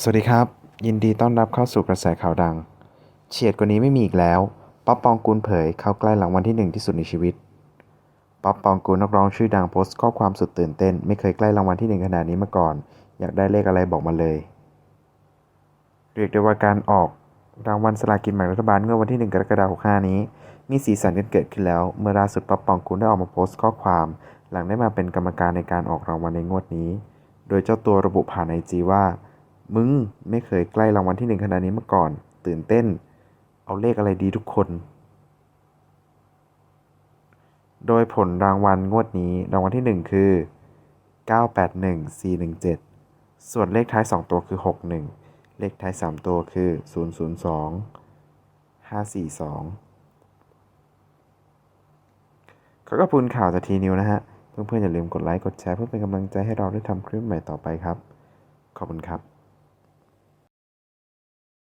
สวัสดีครับ ยินดีต้อนรับเข้าสู่กระแสข่าวดัง เฉียดกว่านี้ไม่มีอีกแล้ว ป๊อปปองกูลเผยเข้าใกล้รางวัลที่หนึ่งที่สุดในชีวิต ป๊อปปองกูลนักร้องชื่อดังโพสต์ข้อความสุดตื่นเต้น ไม่เคยใกล้รางวัลที่หนึ่งขนาดนี้มาก่อน อยากได้เลขอะไรบอกมาเลย เรียกได้ว่าการออกรางวัลสลากินแบ่งรัฐบาลเมื่อวันที่ 1 กรกฎาคม 65 นี้ มีสีสันกันเกิดขึ้นแล้ว เมื่อล่าสุดป๊อปปองกูลได้ออกมาโพสต์ข้อความ หลังได้มาเป็นกรรมการในการออกรางวัลในงวดนี้ โดยเจ้าตัวระบุผ่านไอจีว่า มึงไม่เคยใกล้รางวัลที่หนึ่งขนาดนี้มาก่อน ตื่นเต้น เอาเลขอะไรดีทุกคน โดยผลรางวัลงวดนี้รางวัลที่หนึ่งคือ 981417 ส่วนเลขท้าย 2 ตัวคือ 61 เลขท้าย 3 ตัวคือ 002 542 ขอขอบคุณข่าวจากทีนิวนะฮะ เพื่อนๆอย่าลืมกดไลค์ กดแชร์เพื่อเป็นกำลังใจให้เราได้ทำคลิปใหม่ต่อไปครับ ขอบคุณครับ